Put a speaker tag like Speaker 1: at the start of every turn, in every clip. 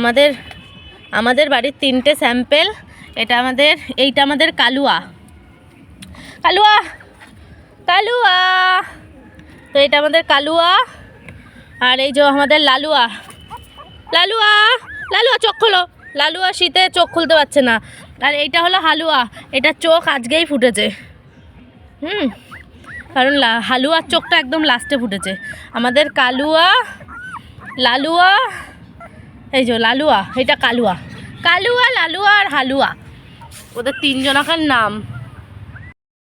Speaker 1: আমাদের আমাদের বাড়ির তিনটে স্যাম্পেল। এটা আমাদের, এইটা আমাদের কালুয়া। কালুয়া কালুয়া। তো এটা আমাদের কালুয়া, আর এই যে আমাদের লালুয়া। লালুয়া লালুয়া চোখ খোলো। লালুয়া শীতে চোখ খুলতে পারছে না। আর এইটা হলো হালুয়া। এটা চোখ আজকেই ফুটেছে। হুম, কারণ হালুয়ার চোখটা একদম লাস্টে ফুটেছে। আমাদের কালুয়া, লালুয়া এই যে লালুয়া এটা কালুয়া। কালুয়া লালুয়া আর হালুয়া। ওদের তিনজনাকার নাম।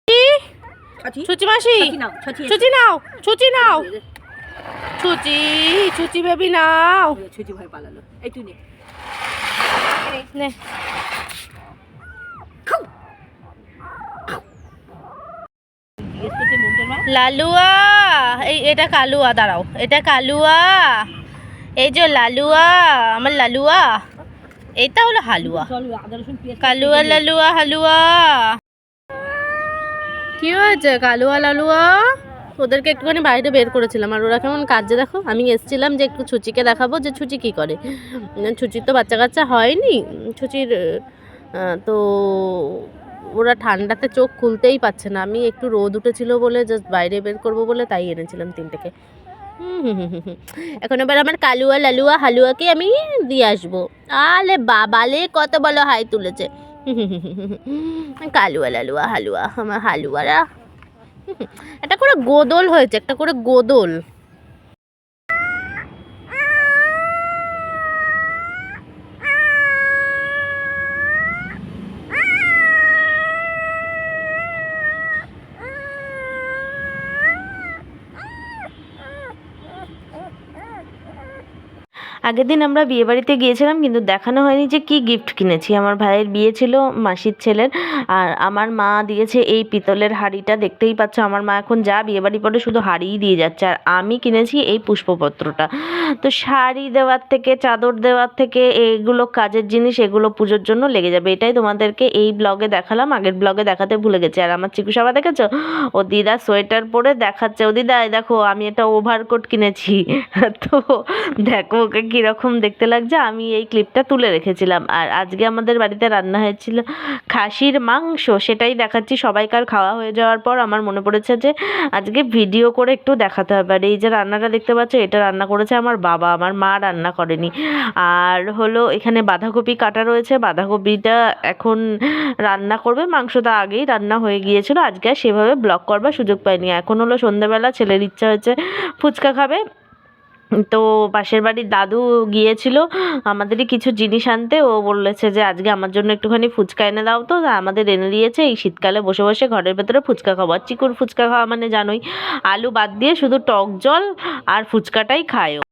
Speaker 2: ছচি?
Speaker 1: ছুচি মাসি?
Speaker 2: নাও ছচি
Speaker 1: নাও ছুচি নাও। ছুচি ছুচি বেবি নাও।
Speaker 2: ছচি ভয় পালালো। এই তুই নে।
Speaker 1: লালুয়া এই এটা কালুয়া দাঁড়াও। এটা কালুয়া। এই যে লালুয়া, আমার লালুয়া। এটা হলো হালুয়া। কালুয়া, লালুয়া, হালুয়া। কি হয়েছে? কালুয়া, লালুয়া? ওদেরকে একটুখানি বাইরে বের করেছিলাম। আর ওরা কেমন কাজে দেখো? আমি এসেছিলাম যে একটু ছুচিকে দেখাবো যে ছুচি কি করে। ছুচির তো বাচ্চা কাচ্চা হয়নি। ছুচির তো ওরা ঠান্ডাতে চোখ খুলতেই পাচ্ছে না। আমি একটু রোদ উঠেছিল বলে জাস্ট বাইরে বের করব বলে তাই এনেছিলাম তিনটেকে। এখন আবার আমার কালুয়া, লালুয়া, হালুয়াকে আমি দিয়ে আসব। আলে বাবালে কত বলো হাই তুলেছে। কালুয়া, লালুয়া, হালুয়া, আমার হালুয়ারা। একটা করে গোদল হয়েছে, একটা করে গোদল। আগের দিন আমরা বিয়েবাড়িতে গিয়েছিলাম, কিন্তু দেখানো হয়নি যে কি গিফট কিনেছি। আমার ভাইয়ের বিয়ে ছিল, মাসির ছেলের, আর আমার মা দিয়েছে এই পিতলের হাঁড়িটা। দেখতেই পাচ্ছ, আমার মা এখন যা বিয়েবাড়ি পরে শুধু হাড়িই দিয়ে যাচ্ছে, আর আমি কিনেছি এই পুষ্পপত্রটা। তো শাড়ি দেওয়ার থেকে, চাদর দেওয়ার থেকে, এগুলো কাজের জিনিস, এগুলো পুজোর জন্য লেগে যাবে। এটাই তোমাদেরকে এই ব্লগে দেখালাম। আগের ব্লগে দেখাতে ভুলে গেছি। আর আমার চিকু সাবা দেখেছ? ও দিদা সোয়েটার পরে দেখাচ্ছে। ও দিদা দেখো, আমি একটা ওভারকোট কিনেছি। তো দেখো ওকে কীরকম দেখতে লাগছে, আমি এই ক্লিপটা তুলে রেখেছিলাম। আর আজকে আমাদের বাড়িতে রান্না হয়েছিল খাসির মাংস, সেটাই দেখাচ্ছি। সবাইকার খাওয়া হয়ে যাওয়ার পর আমার মনে পড়েছে যে, আজকে ভিডিও করে একটু দেখাতে হবে। আর এই যে রান্নাটা দেখতে পাচ্ছ, এটা রান্না করেছে আমার বাবা, আমার মা রান্না করেনি। আর হলো এখানে বাঁধাকপি কাটা রয়েছে, বাঁধাকপিটা এখন রান্না করবে। মাংসটা আগেই রান্না হয়ে গিয়েছিল, আজকে সেভাবে ব্লক করবার সুযোগ পাইনি। এখন হলো সন্ধ্যেবেলা, ছেলের ইচ্ছা হয়েছে ফুচকা খাবে। তো পাশের বাড়ির দাদু গিয়েছিল আমাদেরই কিছু জিনিস আনতে। ও বলেছে যে, আজকে আমার জন্য একটুখানি ফুচকা এনে দাও তো। আমাদের এনে দিয়েছে, এই শীতকালে বসে বসে ঘরের ভেতরে ফুচকা খাওয়া চিকুর ফুচকা খাওয়া মানে জানোই, আলু বাদ দিয়ে শুধু টক জল আর ফুচকাটাই খায়।